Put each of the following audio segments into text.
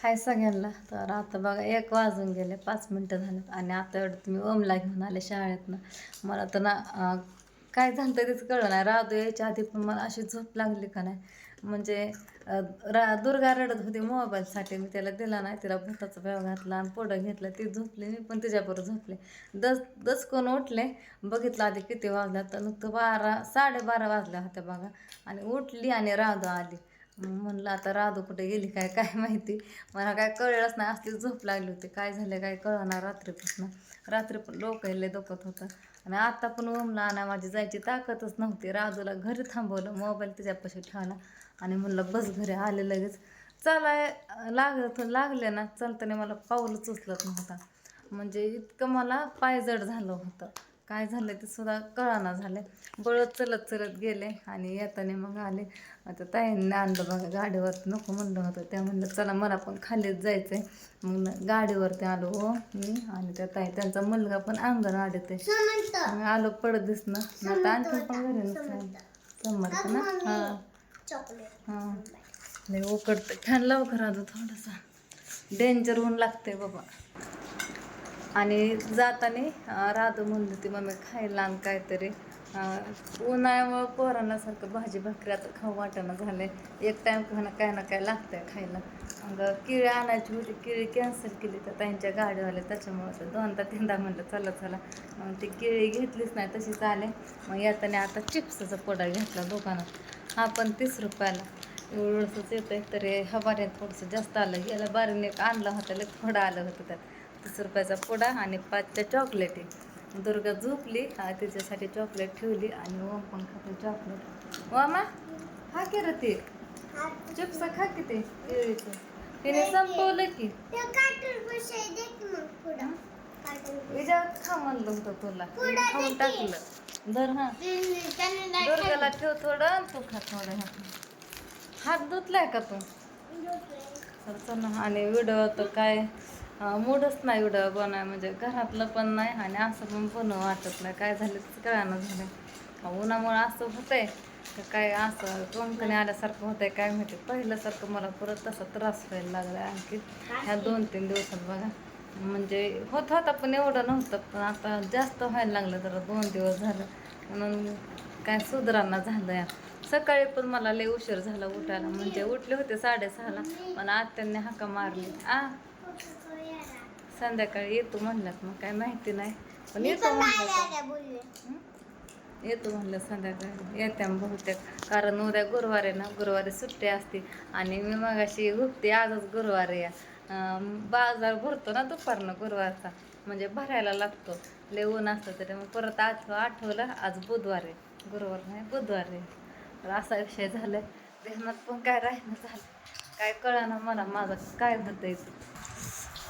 हाय सगळ्यांना. तर आता बघा एक वाजून गेले पाच मिनटं झालं आणि आता एवढं तुम्ही ओमला घेऊन आले शाळेतनं. मला तर ना काय झालं तेच कळलं नाही. राधू यायच्या आधी पण मला अशी झोप लागली का नाही? म्हणजे रा दुर्गा रडत होती मोबाईलसाठी. मी त्याला दिला नाही. तिला भूताचा भेव घातला आणि पुढं घेतलं. ती झोपली मी पण तिच्याबरोबर झोपले. दस दस कोण उठले? बघितलं आधी किती वाजल्या. तर नुकतं बारा साडेबारा वाजल्या होत्या बघा. आणि उठली आणि राधू आली. म्हणलं आता राधू कुठे गेली? काय काय माहिती? मला काय कळलंच नाही. असली झोप लागली होती. काय झालं काय कळणार रात्रीपासून. रात्री पण डोकं लय दुखत होतं. आणि आता पण ओमला आणा माझी जायची ताकदच नव्हती. राजूला घरी थांबवलं मोबाईल तिच्यापाशी ठेवला आणि म्हणलं बस घरी आले लगेच. चालाय लागत लागले ना. चालताना मला पाऊलच उचलत नव्हता. म्हणजे इतकं मला पायजड झालं होतं. काय झालं ते सुद्धा कळाना झालं बळत चलत चलत गेले आणि येताना मग आले. आता ताईंनी आणलं बघा गाडीवर नको म्हणलं होतं. त्या म्हणलं चला मला पण खालीच जायचं आहे मग गाडीवरती आलो हो मी आणि त्या ताई त्यांचा मुलगा पण अंगणवाडीत आहे. आलो पडत दिसणं. आता आणखी पण घरी समर्थ ना हां. हां. नाही उकडतं. फॅन लवकर आलो थोडासा. डेंजर होऊन लागते बाबा. आणि जाताना अं, राधू म्हणली होती मम्मी खायला आण काहीतरी. उन्हाळ्यामुळं पोरांना सारखं भाजी भाकरी आता खाऊ वाटणं झालं एक टाईम खाणं काय ना काय लागतंय खायला. मग केळी आणायची होती केळी कॅन्सल केली तर त्यांच्या गाडीवाल्या त्याच्यामुळं तर दोनदा तीनदा म्हणलं चला चला. मग ती केळी घेतलीच नाही तशीच आले मग येताना आता चिप्सचा पोडा घेतला दुकानात हा पण तीस रुपयाला. एवढंसंच येतं आहे तरी हवाने थोडंसं जास्त आलं. गेलं बारीने आणला आणलं होतं लय थोडं आलं होतं त्यात. तीस रुपयाचा पुडा आणि पाचच्या चॉकलेटी. दुर्गा झोपली हा तिच्यासाठी चॉकलेट ठेवली आणि ओम पण खाते चॉकलेट. ओमा हा की रे ते चिप्स खा की ते केळीचं तिने संपवलं की. ते विजयात खा म्हणलं होतं तुला. खाऊन. टाकलं. धर हा. दुर्गाला ठेव थोडं तू खा थोडं. हात धुतलाय का तू? आणि व्हिडिओ तर काय? मूडच नाही एवढं बनवाय म्हणजे घरातलं पण नाही आणि असं पण बनवू वाटत नाही. काय झालं तेच कळानं झालं. उन्हामुळं असं होतंय का काय असं कोणकणी आल्यासारखं होतंय काय माहिती. पहिल्यासारखं मला परत तसा त्रास व्हायला लागला आणखी. ह्या दोन तीन दिवसात बघा. म्हणजे होत होता पण एवढं नव्हतं. पण आता जास्त व्हायला लागलं जरा दोन दिवस झालं. म्हणून काय सुधारणा झालं या सकाळी पण मला लय उशीर झाला उठायला. म्हणजे उठले होते साडेसहाला पण आत्यांनी हाका मारली. आ संध्याकाळी येतो म्हणल्यात मग काय माहिती नाही. पण येतो म्हणलं? येतो म्हणलं संध्याकाळी. येत्या बहुतेक. कारण उद्या गुरुवार आहे ना गुरुवारी सुट्टी असते. आणि मी मगाशी गुप्ते आजच गुरुवार अं, बाजार भरतो ना दुपारनं गुरुवारचा. म्हणजे भरायला लागतो. लय ऊन असतं तरी मग परत आठव आठवलं आज बुधवार आहे. गुरुवार नाही बुधवार आहे. तर असा विषय झालाय. ध्यानात पण काय राहिलं झालं. काय कळना मला माझं काय होतंय? ते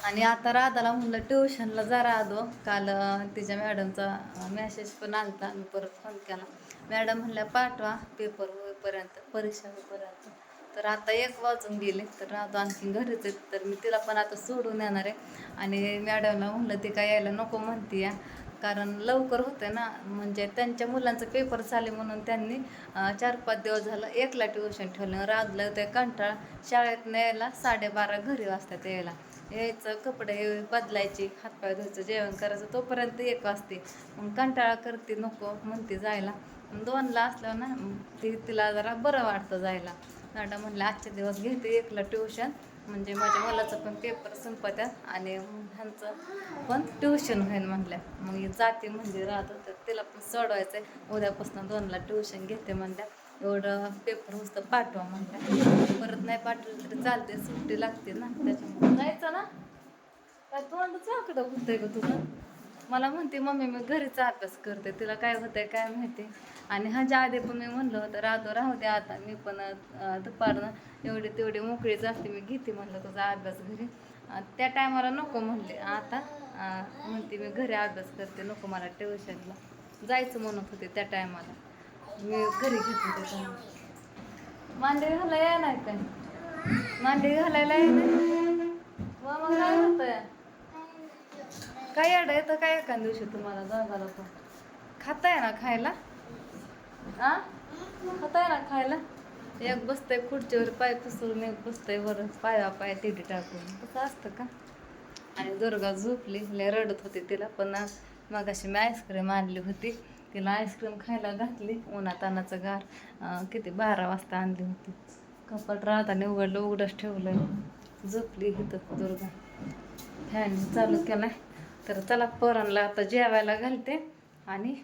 आणि आता राधाला म्हणलं ट्युशनला जरा राधो. काल तिच्या मॅडमचा मेसेज पण आलता मी परत फोन केला. मॅडम म्हणल्या पाठवा पेपर होईपर्यंत परीक्षा होईपर्यंत. तर आता एक वाजून गेले तर राधो आणखी घरीच आहेत तर मी तिला पण आता सोडून येणार आहे. आणि मॅडमला म्हणलं ते काय यायला नको म्हणते या. कारण लवकर होते ना म्हणजे त्यांच्या मुलांचं पेपर झाले म्हणून त्यांनी चार पाच दिवस झालं एकला ट्युशन ठेवलं. राधलं ते कंटाळा शाळेत यायला साडेबारा घरी वाजतात यायला. यायचं कपडे बदलायची हातपाय धुवायचं जेवण करायचं तोपर्यंत एक वाजते. मग कंटाळा करते नको म्हणते जायला. दोनला असल्यावर ना ती तिला जरा बरं वाटतं जायला. मॅडम म्हणलं आजचे दिवस घेते एकला ट्युशन. म्हणजे माझ्या मुलाचं पण पेपर संपत्यात आणि ह्यांचं पण ट्युशन होईल म्हणल्या. मग जाते म्हणजे राहत होतं तिला पण सोडवायचं आहे उद्यापासून दोनला ट्युशन घेते म्हणल्या. एवढं पेपर होतं पाठवा म्हणल्या परत नाही पाठवलं तरी चालते सुट्टी लागते ना त्याच्यामुळे. जायचं ना? काय तोंड चाकडं होतंय ग तुझं. मला म्हणते मम्मी मी घरीच अभ्यास करते. तिला काय होतंय काय माहिती? आणि ह्याच्या आधी पण मी म्हणलं होतं राहतो राहू दे आता. मी पण दुपारनं एवढी तेवढी मोकळीच असते. मी घेते म्हणलं तुझा अभ्यास घरी. त्या टायमाला नको म्हणले आता म्हणते मी घरी अभ्यास करते. नको मला ट्युशनला जायचं म्हणत होते त्या टायमाला. मी घरी घेतली त्याच्यामुळे घालायला या नाही काय मांडे घालायला येणार मग मग काय होतंय? काय अड येतं काय एका दिवशी तुम्हाला दोघाला पण? खाताय ना खायला? आ? खाताय ना खायला? एक बसतंय खुर्चीवर पाय पसरून एक बसतंय वर पाया पाय तिथे टाकून. तसं असतं का? आणि दुर्गा झोपली लय रडत होती तिला. पण मग अशी मी आईस्क्रीम आणली होती. तिला आईस्क्रीम खायला घातली. उन्हातानाचं गार. किती बारा वाजता आणली होती. कपाट राहताना उघडलं उघडंच ठेवलं झोपली इथं दुर्गा. फॅन चालू केला तर चला पोरांना आता जेवायला घालते आणि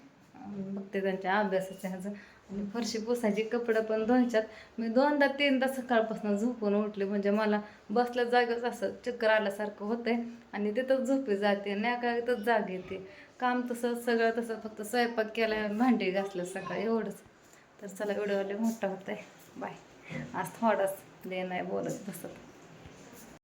बघते त्यांच्या अभ्यासाच्या ह्याचं. आणि फरशी पुसायची कपडे पण धुवायच्यात. मी दोनदा तीनदा सकाळपासून झोपून उठले. म्हणजे मला बसल्या जागेच असं चक्कर आल्यासारखं होतंय. आणि तिथंच झोपी जाते नाही काय तिथंच जाग येते. काम तसं सगळं तसं फक्त स्वयंपाक केला भांडी घासलं सकाळी एवढंच. तर चला व्हिडिओ मोठा होत आहे बाय. आज थोडाच ले नाही बोलत बसत.